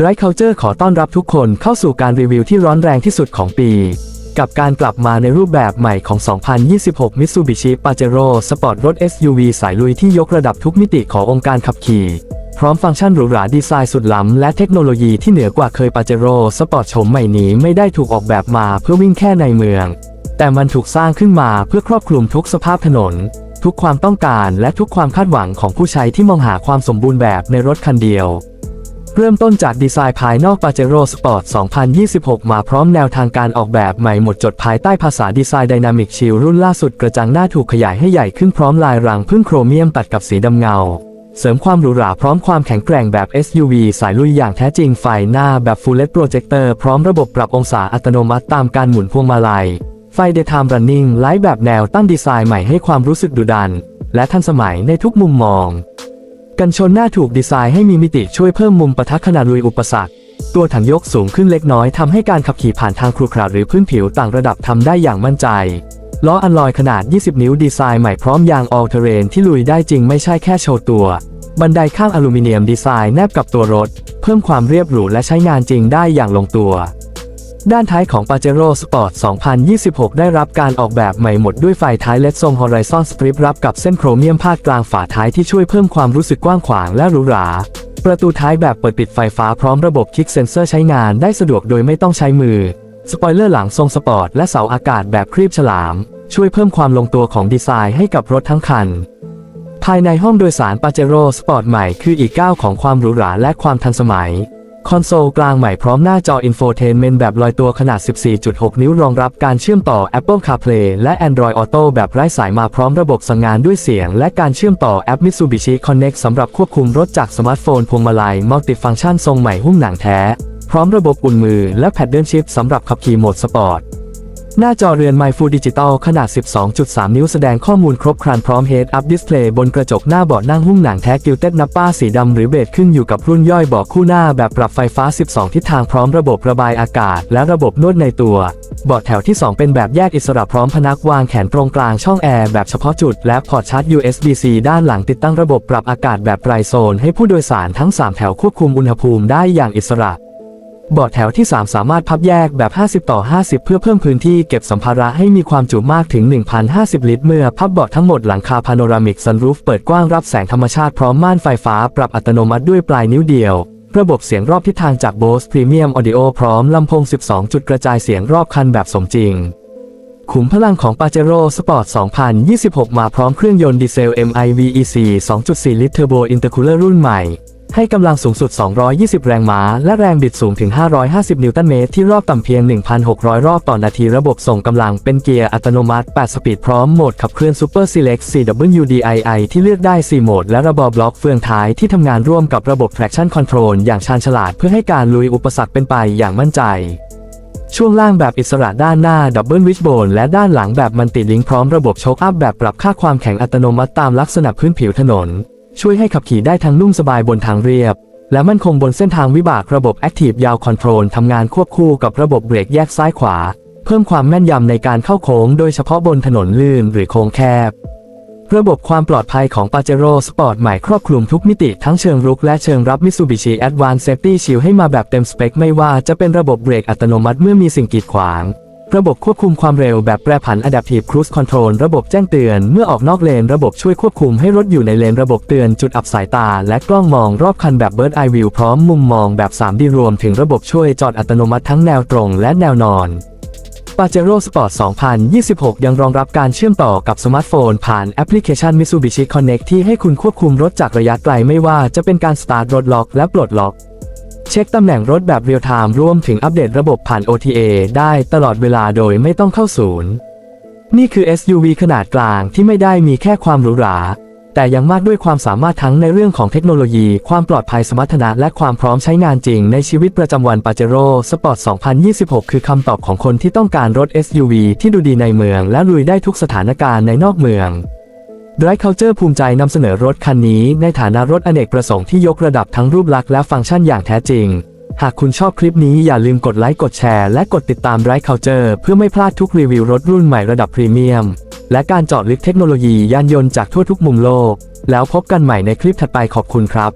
Dry Culture ขอต้อนรับทุกคนเข้าสู่การรีวิวที่ร้อนแรงที่สุดของปี กับการกลับมาในรูปแบบใหม่ของ 2026 Mitsubishi Pajero Sport รถ SUV สายลุยที่ยกระดับทุกมิติขององค์การขับขี่ พร้อมฟังก์ชันหรูหราดีไซน์สุดล้ำ และเทคโนโลยีที่เหนือกว่าเคย Pajero Sport โฉมใหม่นี้ไม่ได้ถูกออกแบบมาเพื่อวิ่งแค่ในเมือง แต่มันถูกสร้างขึ้นมาเพื่อครอบคลุมทุกสภาพถนน ทุกความต้องการและทุกความคาดหวังของผู้ใช้ที่มองหาความสมบูรณ์แบบในรถคันเดียว เริ่มต้นจากดีไซน์ภายนอก Pajero Sport 2026 มาพร้อมแนวทางการออกแบบใหม่หมดจดภายใต้ภาษาดีไซน์ Dynamic Shield รุ่นล่าสุดกระจังหน้าถูกขยายให้ใหญ่ขึ้นพร้อมลายรังพึ่งโครเมียมตัดกับสีดำเงา เสริมความหรูหราพร้อมความแข็งแกร่งแบบ SUV สายลุยอย่างแท้จริงไฟหน้าแบบ Full LED Projector พร้อมระบบปรับองศาอัตโนมัติตามการหมุนพวงมาลัย ไฟ Daytime Running ไลท์แบบแนวตั้งดีไซน์ใหม่ให้ความรู้สึกดุดัน และทันสมัยในทุกมุมมอง กันชนหน้าถูกดีไซน์ให้มีมิติช่วยเพิ่มมุมปะทะขนาดลุยอุปสรรค ตัวถังยกสูงขึ้นเล็กน้อยทำให้การขับขี่ผ่านทางครุขระหรือพื้นผิวต่างระดับทำได้อย่างมั่นใจ ล้ออัลลอยขนาด 20 นิ้วดีไซน์ใหม่พร้อมยาง All Terrain ที่ลุยได้จริงไม่ใช่แค่โชว์ตัว บันไดข้างอลูมิเนียมดีไซน์แนบกับตัวรถ เพิ่มความเรียบหรูและใช้งานจริงได้อย่างลงตัว ด้านท้ายของ Pajero Sport 2026 ได้รับการออกแบบใหม่หมดด้วยไฟท้ายเลดทรง Horizon Strip รับกับเส้นโครเมียมพาดกลางฝาท้ายที่ช่วยเพิ่มความรู้สึกกว้างขวางและหรูหรา ประตูท้ายแบบเปิดปิดไฟฟ้าพร้อมระบบคลิกเซนเซอร์ใช้งานได้สะดวกโดยไม่ต้องใช้มือ สปอยเลอร์หลังทรงสปอร์ตและเสาอากาศแบบครีบฉลาม ช่วยเพิ่มความลงตัวของดีไซน์ให้กับรถทั้งคัน ภายในห้องโดยสาร Pajero Sport ใหม่คืออีกก้าวของความหรูหราและความทันสมัย คอนโซลกลางใหม่พร้อมหน้าจอ Infotainment แบบลอยตัวขนาด 14.6 นิ้วรองรับการเชื่อมต่อ Apple CarPlay และ Android Auto แบบไร้สายมาพร้อมระบบสั่งงานด้วยเสียง และการเชื่อมต่อแอป Mitsubishi Connect สำหรับควบคุมรถจากสมาร์ทโฟนพวงมาลัยมัลติฟัง c t ชันทรงใหม่หุ้มหนังแท้ พร้อมระบบอุ่นมือและแพดเดิลชิพสำหรับขับขี่โหมดสปอร์ต หน้าจอเรือน My Full Digital ขนาด 12.3 นิ้วแสดงข้อมูลครบครันพร้อม Head Up Display บนกระจกหน้าเบาะนั่งหุ้มหนังแท้กิลเต็ดนับป้าสีดำหรือเบจขึ้นอยู่กับรุ่นย่อยเบาะคู่หน้าแบบปรับไฟฟ้า 12 ทิศทางพร้อมระบบระบายอากาศ และระบบนวดในตัวเบาะแถวที่ 2 เป็นแบบแยกอิสระพร้อมพนักวางแขนตรงกลางช่องแอร์แบบเฉพาะจุด และพอร์ตชาร์จ USB-C ด้านหลังติดตั้งระบบปรับอากาศแบบไตรโซน ให้ผู้โดยสารทั้ง 3 แถวควบคุมอุณหภูมิได้อย่างอิสระ เบาะแถวที่ 3 สามารถพับแยกแบบ 50 ต่อ 50 เพื่อเพิ่มพื้นที่เก็บสัมภาระให้มีความจุมากถึง 1,050 ลิตร เมื่อพับเบาะทั้งหมดหลังคาพาโนรามิกซันรูฟเปิดกว้างรับแสงธรรมชาติพร้อมม่านไฟฟ้าปรับอัตโนมัติด้วยปลายนิ้วเดียว ระบบเสียงรอบทิศทางจาก Bose Premium Audio พร้อมลำโพง 12 จุดกระจายเสียงรอบคันแบบสมจริง ขุมพลังของ Pajero Sport 2026 มาพร้อมเครื่องยนต์ดีเซล MIVEC 2.4 ลิตรเทอร์โบอินเตอร์คูลเลอร์รุ่นใหม่ ให้กำลังสูงสุด 220 แรงม้า และแรงบิดสูงถึง 550 นิวตันเมตรที่รอบต่ำเพียง 1,600 รอบต่อนาทีระบบส่งกำลังเป็นเกียร์อัตโนมัติ 8 สปีดพร้อมโหมดขับเคลื่อน Super Select CWDII ที่เลือกได้ 4 โหมด และระบบบล็อกเฟืองท้ายที่ทำงานร่วมกับระบบ Traction Control อย่างชาญฉลาดเพื่อให้การลุยอุปสรรคเป็นไปอย่างมั่นใจช่วงล่างแบบอิสระด้านหน้าดับเบิลวิชโบนและด้านหลังแบบมันติลิงพร้อมระบบโชคอัพแบบปรับค่าความแข็งอัตโนมัติตามลักษณะพื้นผิวถนน ช่วยให้ขับขี่ได้ทั้งนุ่มสบายบนทางเรียบ และมั่นคงบนเส้นทางวิบากระบบ Active ยาวคอนโทรลทำงานควบคู่กับระบบเบรกแยกซ้ายขวา เพิ่มความแม่นยำในการเข้าโค้งโดยเฉพาะบนถนนลื่นหรือโค้งแคบ ระบบความปลอดภัยของ Pajero Sport ใหม่ครอบคลุมทุกมิติทั้งเชิงรุกและเชิงรับ Mitsubishi Advanced Safety Shield ให้มาแบบเต็มสเปคไม่ว่าจะเป็นระบบเบรกอัตโนมัติเมื่อมีสิ่งกีดขวาง ระบบควบคุมความเร็วแบบแปรผัน Adaptive Cruise Control ระบบแจ้งเตือน เมื่อออกนอกเลน ระบบช่วยควบคุมให้รถอยู่ในเลน ระบบเตือนจุดอับสายตา และกล้องมองรอบคันแบบ Bird Eye View พร้อมมุมมองแบบ 3D รวมถึงระบบช่วยจอดอัตโนมัติทั้งแนวตรงและแนวนอน Pajero Sport 2026 ยังรองรับการเชื่อมต่อกับสมาร์ทโฟน ผ่านแอปพลิเคชัน Mitsubishi Connect ที่ให้คุณควบคุมรถจากระยะไกลไม่ว่าจะเป็นการสตาร์ทรถล็อกและปลดล็อก เช็คตำแหน่งรถแบบเรียลไทม์รวมถึงอัปเดตระบบผ่าน OTA ได้ตลอดเวลาโดยไม่ต้องเข้าศูนย์ นี่คือ SUV ขนาดกลางที่ไม่ได้มีแค่ความหรูหรา แต่ยังมากด้วยความสามารถทั้งในเรื่องของเทคโนโลยี ความปลอดภัยสมรรถนะและความพร้อมใช้งานจริงในชีวิตประจำวัน Pajero Sport 2026 คือคำตอบของคนที่ต้องการรถ SUV ที่ดูดีในเมืองและลุยได้ทุกสถานการณ์ในนอกเมือง Drive Culture ภูมิใจนำเสนอรถคันนี้ในฐานะรถอเนกประสงค์ที่ยกระดับทั้งรูปลักษณ์และฟังก์ชันอย่างแท้จริง หากคุณชอบคลิปนี้อย่าลืมกดไลค์กดแชร์และกดติดตาม Drive Culture เพื่อไม่พลาดทุกรีวิวรถรุ่นใหม่ระดับพรีเมียม และการเจาะลึกเทคโนโลยียานยนต์จากทั่วทุกมุมโลก แล้วพบกันใหม่ในคลิปถัดไปขอบคุณครับ